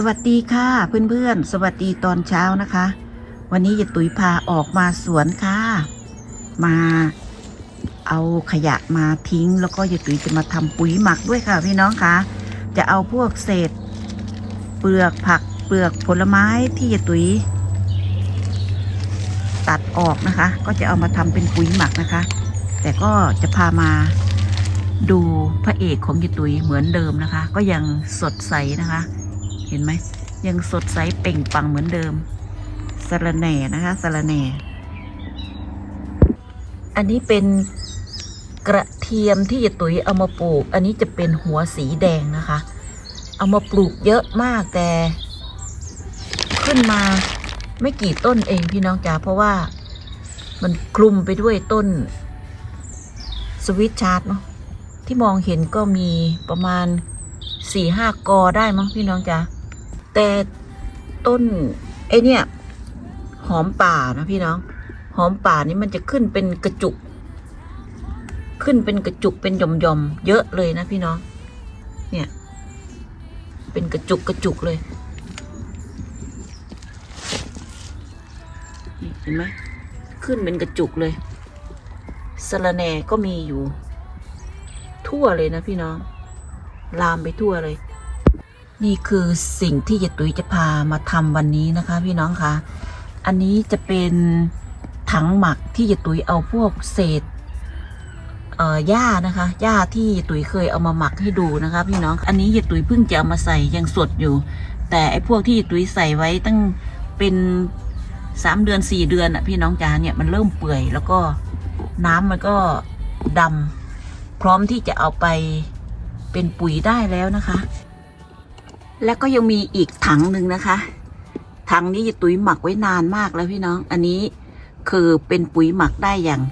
สวัสดีค่ะเพื่อนๆ สวัสดีตอนเช้านะคะ วันนี้ยายตุ๋ยพาออกมาสวนค่ะ มาเอาขยะมาทิ้ง แล้วก็ยายตุ๋ยจะมาทำปุ๋ยหมักด้วยค่ะพี่น้องคะจะเอาพวกเศษ เปลือกผักเปลือกผลไม้ที่ยายตุ๋ยตัดออกนะคะ ก็จะเอามาทำเป็นปุ๋ยหมักนะคะ แต่ก็จะพามาดูพระเอกของยายตุ๋ยเหมือนเดิมนะคะ ก็ยังสดใสนะคะ เห็นไหม ยังสดใสเป่งปังเหมือนเดิมสระแหน่นะคะสระแหน่ อันนี้เป็นกระเทียมที่ยตุ๋ยเอามาปลูก อันนี้จะเป็นหัวสีแดงนะคะ เอามาปลูกเยอะมากแต่ ขึ้นมาไม่กี่ต้นเองพี่น้องจ๋าเพราะว่ามันคลุมไปด้วยต้น สวิตชาร์ดเนาะที่มองเห็นก็มีประมาณสี่ห้ากอได้มั้งพี่น้องจ๋า แต่ต้นไอเนี่ยหอมป่านะพี่น้อง หอมป่านี่มันจะขึ้นเป็นกระจุก ขึ้นเป็นกระจุกเป็นหย่อมๆเยอะเลยนะพี่น้อง เนี่ย เป็นกระจุกกระจุกเลยเห็นไหมขึ้นเป็นกระจุกเลยสะระแหน่ก็มีอยู่ ทั่วเลยนะพี่น้อง ลามไปทั่วเลย นี่คือสิ่งที่ยายตุยจะพามาทำวันนี้นะคะ พี่น้องคะอันนี้จะเป็นถังหมักที่ยายตุยเอาพวกเศษเอ่อหญ้านะคะหญ้าที่ยายตุยเคยเอามาหมักให้ดูนะคะ พี่น้อง อันนี้ยายตุยเพิ่งจะเอามาใส่ยังสดอยู่ แต่ไอ้พวกที่ยายตุยใส่ไว้ตั้งเป็นสามเดือนสี่เดือนอะพี่น้องจ๋าเนี่ยมันเริ่มเปื่อย แล้วก็น้ำมันก็ดำพร้อมที่จะเอาไปเป็นปุ๋ยได้แล้วนะคะ แล้วก็ยังมีอีกถังหนึ่งนะคะ ถังนี้ยายตุ้ยหมักไว้นานมากแล้วพี่น้อง อันนี้คือเป็นปุ๋ยหมักได้อย่าง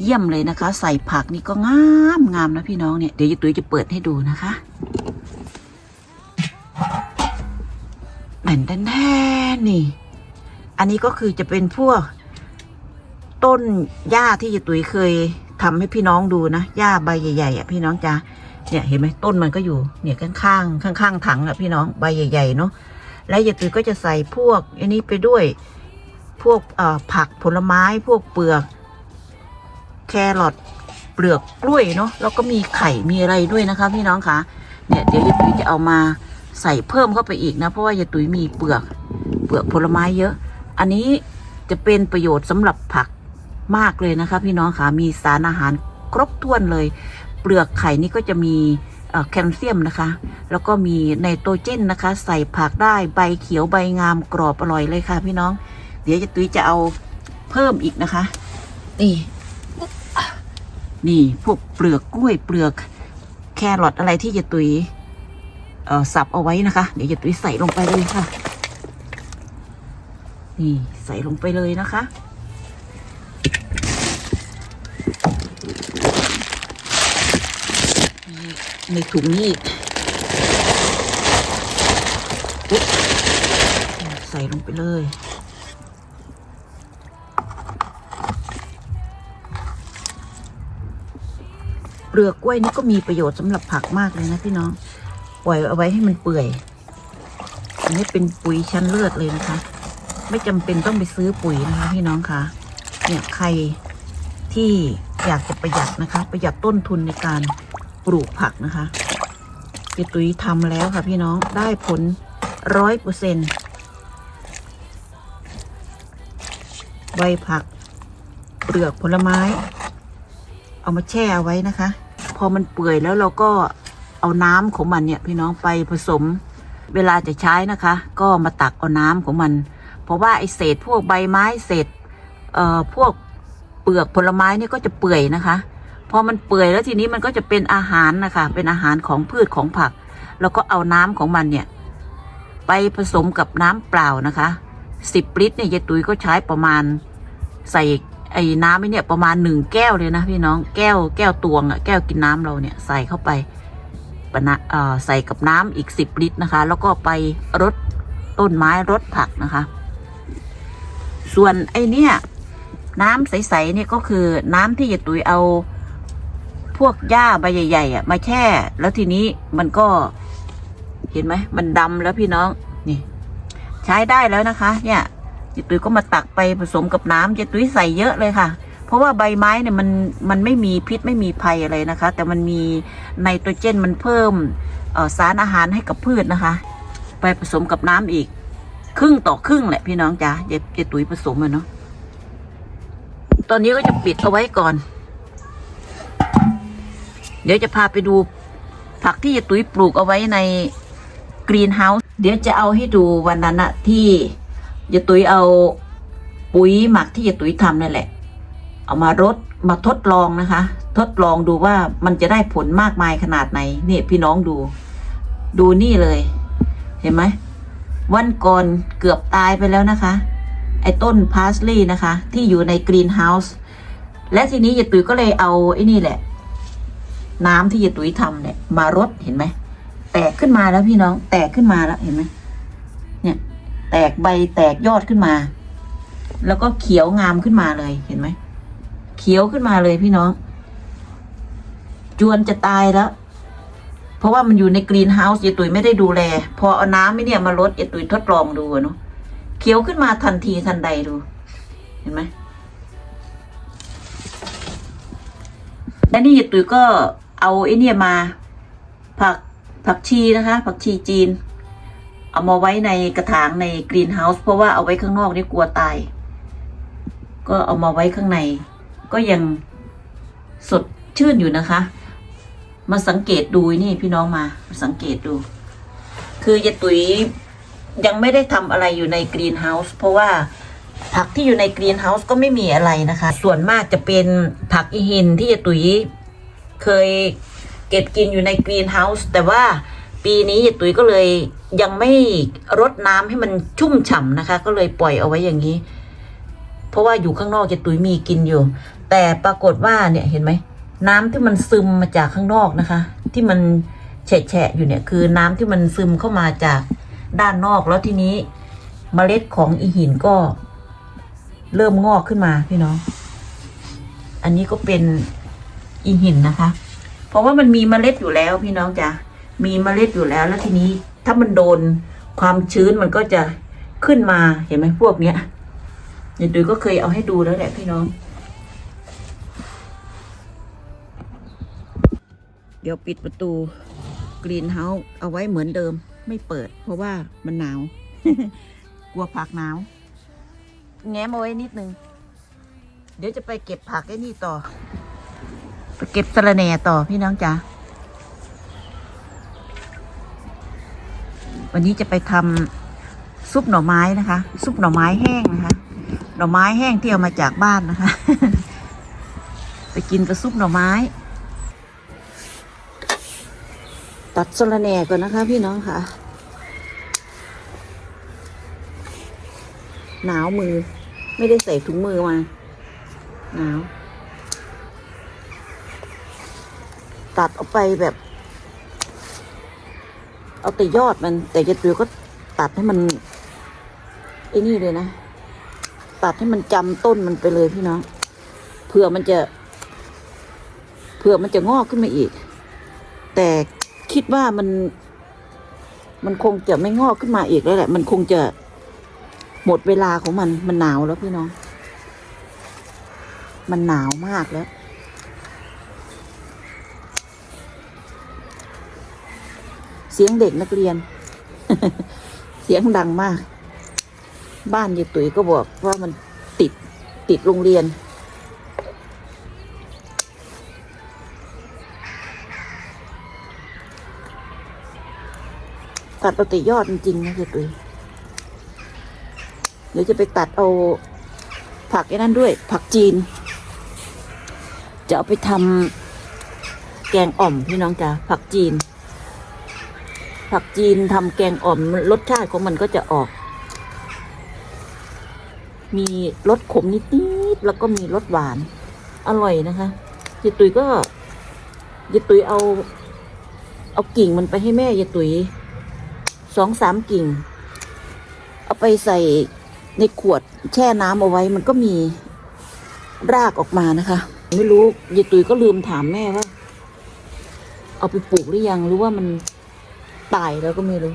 เยี่ยมเลยนะคะ ใส่ผักนี่ก็งามงามนะพี่น้องเนี่ย เดี๋ยวยายตุ้ยจะเปิดให้ดูนะคะแผ่นแท้ๆนี่ อันนี้ก็คือจะเป็นพวก ต้นหญ้าที่ยายตุ้ยเคยทำให้พี่น้องดูนะหญ้าใบใหญ่ๆอะพี่น้องจ้า เนี่ยเห็นไหมต้นมันก็อยู่เนี่ยข้างๆข้างๆถังอะพี่น้องใบใหญ่ๆเนาะและยายตุ้ยก็จะใส่พวกอันนี้ไปด้วยพวกผักผลไม้พวกเปลือก แครอทเปลือกกล้วยเนาะแล้วก็มีไข่มีอะไรด้วยนะคะ พี่น้องคะเนี่ยเดี๋ยวยายตุ้ยจะเอามาใส่เพิ่มเข้าไปอีกนะเพราะว่ายายตุ้ยมีเปลือกเปลือกผลไม้เยอะ อันนี้จะเป็นประโยชน์สำหรับผักมากเลยนะคะ พี่น้องคะมีสารอาหารครบถ้วนเลย ปลือกไข่นี่ก็จะมีแคลเซียมนะคะ แล้วก็มีไนโตรเจนนะคะ ใส่ผักได้ใบเขียวใบงามกรอบอร่อยเลยค่ะพี่น้อง เดี๋ยวจะตุ้ยจะเอาเพิ่มอีกนะคะ นี่ นี่พวกเปลือกกล้วยเปลือกแครอทอะไรที่จะตุยเอ่อสับเอาไว้นะคะ เดี๋ยวจะตุยใส่ลงไปเลยค่ะ นี่ใส่ลงไปเลยนะคะ ในถุงนี้อีกอุ๊ยใส่ลงไปเลยเปลือกกล้วยนี่ก็มีประโยชน์สำหรับผักมากเลยนะพี่น้อง ปล่อยเอาไว้ให้มันเปื่อย อันนี้เป็นปุ๋ยชั้นเลือดเลยนะคะ ไม่จำเป็นต้องไปซื้อปุ๋ยนะคะพี่น้องคะเนี่ยใครที่อยากจะประหยัดนะคะ ประหยัดต้นทุนในการ ปลูกผักนะคะพี่ตุ้ยทำแล้วค่ะพี่น้องได้ผลร้อยเปอร์เซ็นใบผัก เปลือกผลไม้ เอามาแช่เอาไว้นะคะ พอมันเปื่อยแล้วเราก็เอาน้ำของมันเนี่ยพี่น้องไปผสม เวลาจะใช้นะคะ ก็มาตักเอาน้ำของมัน เพราะว่าไอเศษพวกใบไม้เศษเอ่อพวกเปลือกผลไม้เนี่ยก็จะเปื่อยนะคะ พอมันเปื่อยแล้วทีนี้มันก็จะเป็นอาหารนะคะ เป็นอาหารของพืชของผัก แล้วก็เอาน้ำของมันเนี่ย ไปผสมกับน้ำเปล่านะคะสิบลิตรเนี่ยยายตุ้ยก็ใช้ประมาณ ใส่ไอ้น้ำไอเนี่ยประมาณหนึ่งแก้วเลยนะพี่น้องแก้วแก้วตวงอะแก้วกินน้ำเราเนี่ยใส่เข้าไปปะนะเอ่อใส่กับน้ำอีกสิบลิตรนะคะ แล้วก็ไปรดต้นไม้รดผักนะคะ ส่วนไอ้เนี่ยน้ำใสๆเนี่ยก็คือน้ำที่ยายตุ๋ยเอา พวกหญ้าใบใหญ่ๆอะมาแช่ แล้วทีนี้มันก็ เห็นไหมมันดำแล้วพี่น้องนี่ ใช้ได้แล้วนะคะ เนี่ยเจตุ้ยก็มาตักไปผสมกับน้ำเจตุ้ยใส่เยอะเลยค่ะ เพราะว่าใบไม้เนี่ยมันมันไม่มีพิษไม่มีภัยอะไรนะคะ แต่มันมีไนโตรเจนมันเพิ่มสารอาหารให้กับพืชนะคะ ไปผสมกับน้ำอีก ครึ่งต่อครึ่งแหละพี่น้องจ๋าเจเจตุ้ยผสมอะเนาะตอนนี้ก็จะปิดเอาไว้ก่อน เดี๋ยวจะพาไปดูผักที่เจตุ้ยปลูกเอาไว้ในกรีนเฮาส์เดี๋ยวจะเอาให้ดูวันนั้นอะที่เจตุ้ยเอาปุ๋ยหมักที่เจตุ้ยทำนั่นแหละ เอามารดมาทดลองนะคะ ทดลองดูว่ามันจะได้ผลมากมายขนาดไหนนี่พี่น้องดู ดูนี่เลย เห็นไหมวันก่อนเกือบตายไปแล้วนะคะ ไอ้ต้นพาสลีย์นะคะ ที่อยู่ในกรีนเฮาส์และทีนี้ยายตุ๋ยก็เลยเอาไอ้นี่แหละ น้ำที่ยายตุ๋ยทำเนี่ย มารดเห็นไหมแตกขึ้นมาแล้วพี่น้อง แตกขึ้นมาแล้วเห็นไหมเนี่ย แตกใบแตกยอดขึ้นมา แล้วก็เขียวงามขึ้นมาเลยเห็นไหมเขียวขึ้นมาเลยพี่น้อง จวนจะตายแล้ว เพราะว่ามันอยู่ในกรีนเฮาส์ยายตุ๋ยไม่ได้ดูแล พอเอาน้ำไม่เนี่ยมาลดยายตุ๋ยทดลองดูเนาะเขียวขึ้นมาทันทีทันใดดู เห็นไหมและนี่ยายตุ๋ยก็ เอาไอเนี่ยมา ผักผักชีนะคะ ผักชีจีน เอามาไว้ในกระถางในกรีนเฮาส์เพราะว่าเอาไว้ข้างนอกนี่กลัวตาย ก็เอามาไว้ข้างใน ก็ยังสดชื่นอยู่นะคะ มาสังเกตดูนี่พี่น้องมา สังเกตดู คือยายตุ๋ยยังไม่ได้ทำอะไรอยู่ในกรีนเฮาส์เพราะว่าผักที่อยู่ในกรีนเฮาส์ก็ไม่มีอะไรนะคะ ส่วนมากจะเป็นผักอีหินที่ยายตุ๋ย เคยเก็บกินอยู่ในกรีนเฮาส์แต่ว่าปีนี้ยายตุ๋ยก็เลยยังไม่รดน้ำให้มันชุ่มฉ่ำนะคะ ก็เลยปล่อยเอาไว้อย่างนี้ เพราะว่าอยู่ข้างนอกยายตุ๋ยมีกินอยู่ แต่ปรากฏว่าเนี่ยเห็นไหมน้ำที่มันซึมมาจากข้างนอกนะคะ ที่มันแฉะอยู่เนี่ยคือน้ำที่มันซึมเข้ามาจากด้านนอกแล้วทีนี้เมล็ดของอีหินก็เริ่มงอกขึ้นมาพี่น้อง อันนี้ก็เป็น อีหินนะคะ เพราะว่ามันมีเมล็ดอยู่แล้วพี่น้องจ้ะมีเมล็ดอยู่แล้วแล้วทีนี้ถ้ามันโดนความชื้นมันก็จะขึ้นมาเห็นไหมพวกเนี้ยเดี๋ยวดุยก็เคยเอาให้ดูแล้วแหละพี่น้อง เดี๋ยวปิดประตูกรีนเฮาส์เอาไว้เหมือนเดิมไม่เปิด เพราะว่ามันหนาว กลัวผักหนาว แง้มเอาไว้นิดนึง เดี๋ยวจะไปเก็บผักไอ้นี่ต่อ เก็บสะระแหน่ต่อพี่น้องจ๋าวันนี้จะไปทำซุปหน่อไม้นะคะ ซุปหน่อไม้แห้งนะคะ หน่อไม้แห้งที่เอามาจากบ้านนะคะ ไปกินกับซุปหน่อไม้ ตัดสะระแหน่ก่อนนะคะ พี่น้องค่ะ หนาวมือ ไม่ได้ใส่ถุงมือมา หนาว ตัดออกไปแบบ เอาแต่ยอดมัน แต่จะตือก็ตัดให้มันไอ้นี่เลยนะ ตัดให้มันจำต้นมันไปเลยพี่น้องเผื่อมันจะเผื่อมันจะงอกขึ้นมาอีก แต่คิดว่ามัน มันคงจะไม่งอกขึ้นมาอีกแล้วแหละ มันคงจะหมดเวลาของมัน มันหนาวแล้วพี่น้อง มันหนาวมากแล้ว เสียงเด็กนักเรียน เสียงดังมาก บ้านยายตุ๋ยก็บอกว่ามันติดติดโรงเรียน ตัดเอาแต่ยอดจริงๆนะยายตุ๋ยเดี๋ยวจะไปตัดเอาผักไอ้นั่นด้วย ผักจีน จะเอาไปทำแกงอ่อมพี่น้องจ๋าผักจีน ผักจีนทำแกงอ่อมรสชาติของมันก็จะออก มีรสขมนิดๆแล้วก็มีรสหวาน อร่อยนะคะยายตุยก็ยายตุยเอา เอากิ่งมันไปให้แม่ยายตุยสองสามกิ่ง เอาไปใส่ในขวดแช่น้ำเอาไว้มันก็มีรากออกมานะคะ ไม่รู้ยายตุยก็ลืมถามแม่ว่า เอาไปปลูกหรือยังหรือว่ามัน ตายแล้วก็ไม่รู้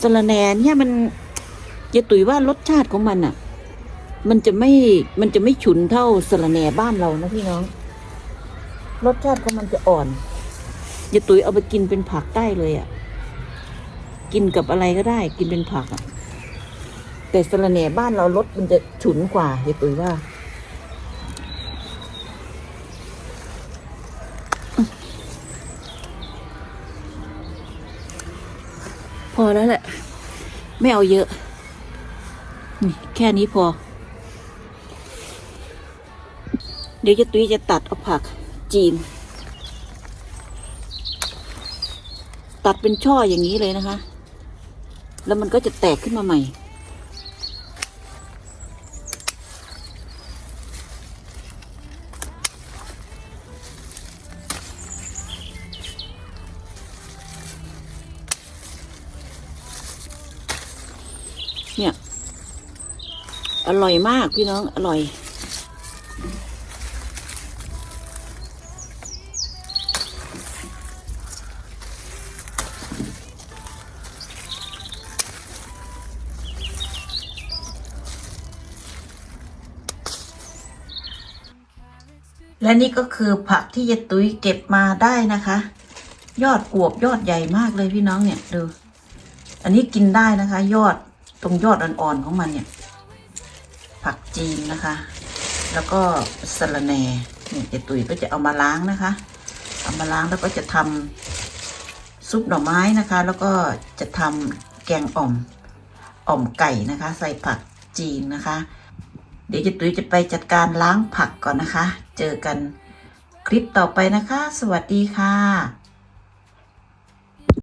สละแหนเนี่ยมันจะตุ๋ยว่ารสชาติของมันอะ่ะ มันจะไม่ มันจะไม่ฉุนเท่าสละแหนบ้านเรานะพี่น้อง รสชาติของมันจะอ่อนจะตุ๋ยเอาไปกินเป็นผักได้เลยอะ่ะ กินกับอะไรก็ได้ กินเป็นผักอะ่ะแต่สละแหนบ้านเรารสมันจะฉุนกว่าจะตุ๋ยว่า พอแล้วแหละ ไม่เอาเยอะ นี่แค่นี้พอ เดี๋ยวจะตุ้ยจะตัดเอาผักจีน ตัดเป็นช่ออย่างนี้เลยนะคะ แล้วมันก็จะแตกขึ้นมาใหม่ อร่อยมากพี่น้องอร่อย และนี่ก็คือผักที่ยายตุ้ยเก็บมาได้นะคะ ยอดอวบยอดใหญ่มากเลยพี่น้องเนี่ยดู อันนี้กินได้นะคะ ยอดตรงยอดอ่อนๆของมันเนี่ย ผักจีนนะคะ แล้วก็สะระแหน่เนี่ยยายตุ้ยก็จะเอามาล้างนะคะ เอามาล้างแล้วก็จะทำซุปหน่อไม้นะคะ แล้วก็จะทำแกงอ่อมอ่อมไก่นะคะ ใส่ผักจีนนะคะ เดี๋ยวเจตุ้ยจะไปจัดการล้างผักก่อนนะคะ เจอกันคลิปต่อไปนะคะ สวัสดีค่ะ